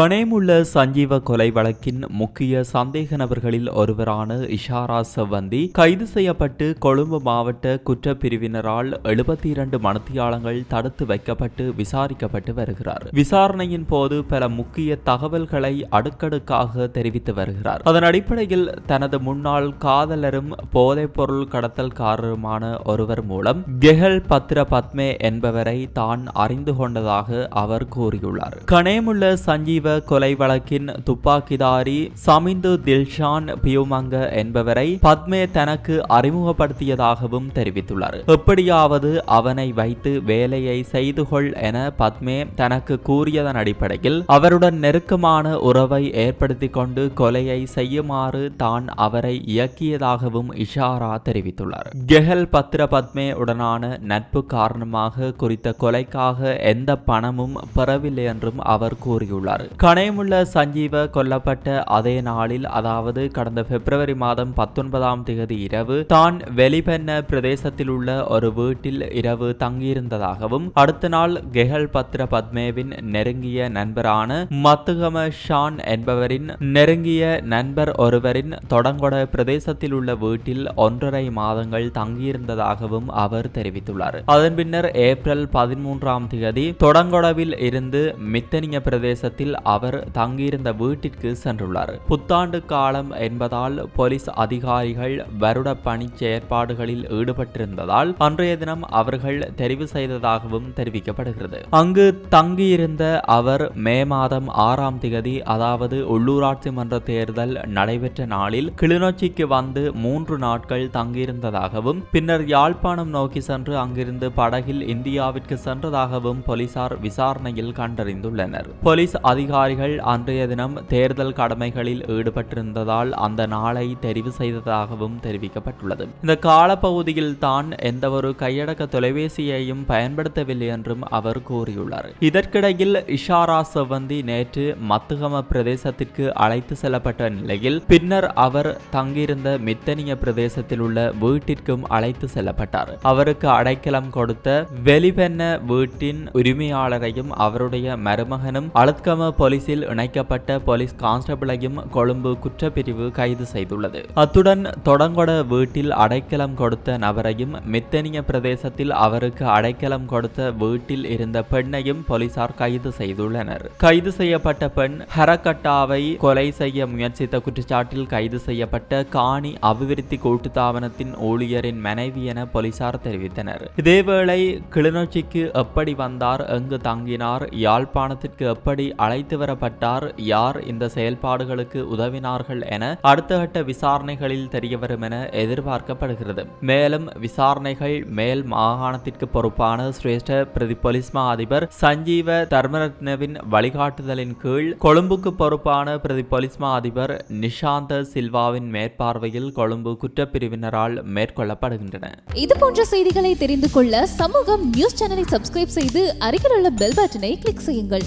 கனேமுள்ள சஞ்சீவ கொலை வழக்கின் முக்கிய சந்தேக நபர்களில் ஒருவரான இஷாரா செவ்வந்தி கைது செய்யப்பட்டு கொழும்பு மாவட்ட குற்றப்பிரிவினரால் எழுபத்தி இரண்டு மனத்தியாளங்கள் தடுத்து வைக்கப்பட்டு விசாரிக்கப்பட்டு வருகிறார். விசாரணையின் போது பல முக்கிய தகவல்களை அடுக்கடுக்காக தெரிவித்து வருகிறார். அதன் அடிப்படையில் தனது முன்னாள் காதலரும் போதைப்பொருள் கடத்தல்காரருமான ஒருவர் மூலம் கெஹல் பத்ர பத்மே என்பவரை தான் அறிந்து கொண்டதாக அவர் கூறியுள்ளார். கனேமுள்ள சஞ்சீவ கொலை வழக்கின் துப்பாக்கிதாரி சமிந்து தில்ஷான் பியூமங்க என்பவரை பத்மே தனக்கு அறிமுகப்படுத்தியதாகவும் தெரிவித்துள்ளார். எப்படியாவது அவனை வைத்து வேலையை செய்து கொள் என பத்மே தனக்கு கூறியதன் அடிப்படையில் அவருடன் நெருக்கமான உறவை ஏற்படுத்தி கொண்டு கொலையை செய்யுமாறு தான் அவரை இயக்கியதாகவும் இஷாரா தெரிவித்துள்ளார். கெஹல் பத்ர பத்மே உடனான நட்பு காரணமாக குறித்த கொலைக்காக எந்த பணமும் பெறவில்லை என்றும் அவர் கூறியுள்ளார். கனேமுள்ள சஞ்சீவ கொல்லப்பட்ட அதே நாளில் அதாவது கடந்த பிப்ரவரி மாதம் பத்தொன்பதாம் தேதி இரவு தான் வெளிபென்ன பிரதேசத்தில் உள்ள ஒரு வீட்டில் இரவு தங்கியிருந்ததாகவும் அடுத்த நாள் கெஹல் பத்ர பத்மேவின் நெருங்கிய நண்பரான மத்துகம ஷான் என்பவரின் நெருங்கிய நண்பர் ஒருவரின் தொடங்கொட பிரதேசத்தில் உள்ள வீட்டில் ஒன்றரை மாதங்கள் தங்கியிருந்ததாகவும் அவர் தெரிவித்துள்ளார். அதன் பின்னர் ஏப்ரல் பதிமூன்றாம் தேதி தொடங்கொடவில் இருந்து மித்தனிய பிரதேசத்தில் அவர் தங்கியிருந்த வீட்டிற்கு சென்றுள்ளார். புத்தாண்டு காலம் என்பதால் போலீஸ் அதிகாரிகள் வருட பணி செயற்பாடுகளில் ஈடுபட்டிருந்ததால் அன்றைய தினம் அவர்கள் தெரிவு செய்ததாகவும் தெரிவிக்கப்படுகிறது. அங்கு தங்கியிருந்த அவர் மே மாதம் ஆறாம் திகதி அதாவது உள்ளூராட்சி மன்ற தேர்தல் நடைபெற்ற நாளில் கிளிநொச்சிக்கு வந்து மூன்று நாட்கள் தங்கியிருந்ததாகவும் பின்னர் யாழ்ப்பாணம் நோக்கி சென்று அங்கிருந்து படகில் இந்தியாவிற்கு சென்றதாகவும் போலீசார் விசாரணையில் கண்டறிந்துள்ளனர். போலீஸ் அதிகாரிகள் அன்றைய தினம் தேர்தல் கடமைகளில் ஈடுபட்டிருந்ததால் அந்த நாளை தெரிவு செய்ததாகவும் தெரிவிக்கப்பட்டுள்ளது. இந்த காலப்பகுதியில் தான் எந்தவொரு கையடக்க தொலைபேசியையும் பயன்படுத்தவில்லை என்றும் அவர் கூறியுள்ளார். இதற்கிடையில் இஷாரா செவ்வந்தி நேற்று மத்துகம பிரதேசத்திற்கு அழைத்து செல்லப்பட்ட நிலையில் பின்னர் அவர் தங்கியிருந்த மித்தனிய பிரதேசத்தில் உள்ள வீட்டிற்கும் அழைத்து செல்லப்பட்டார். அவருக்கு அடைக்கலம் கொடுத்த வெளிபென்ன வீட்டின் உரிமையாளரையும் அவருடைய மருமகனும் அழுத்கம போலீசில் இணைக்கப்பட்ட போலீஸ் கான்ஸ்டபிளையும் கொழும்பு குற்றப்பிரிவு கைது செய்துள்ளது. அத்துடன் தொடங்கொட வீட்டில் அடைக்கலம் கொடுத்த நபரையும் மித்தனிய பிரதேசத்தில் அவருக்கு அடைக்கலம் கொடுத்த வீட்டில் இருந்த பெண்ணையும் போலீசார் கைது செய்துள்ளனர். கைது செய்யப்பட்ட பெண் ஹரகட்டாவை கொலை செய்ய முயற்சித்த குற்றச்சாட்டில் கைது செய்யப்பட்ட காணி அபிவிருத்தி கூட்டுத்தாபனத்தின் ஊழியரின் மனைவி என போலீசார் தெரிவித்தனர். இதேவேளை கிளிநொச்சிக்கு எப்படி வந்தார் எங்கு தங்கினார் யாழ்ப்பாணத்திற்கு எப்படி அழைத்து வரப்பட்டார். யார் இந்த செயல்பாடுகளுக்கு உதவினார்கள் என அடுத்த கட்ட விசாரணைகளில் தெரியவரும் என எதிர்பார்க்கப்படுகிறது. மேலும் விசாரணைகள் மேல் மாகாணத்திற்கு பொறுப்பான சிரேஷ்ட பிரதி போலீஸ் மா அதிபர் சஞ்சீவ தர்மரத்னவின் வழிகாட்டுதலின் கீழ் கொழும்புக்கு பொறுப்பான பிரதி போலீஸ் மா அதிபர் நிஷாந்த சில்வாவின் மேற்பார்வையில் கொழும்பு குற்றப்பிரிவினரால் மேற்கொள்ளப்படுகின்றன. இது போன்ற செய்திகளை தெரிந்து கொள்ள சமூகம் நியூஸ் சேனலை சப்ஸ்கிரைப் செய்து அருகில் உள்ள பெல் பட்டனை கிளிக் செய்யுங்கள்.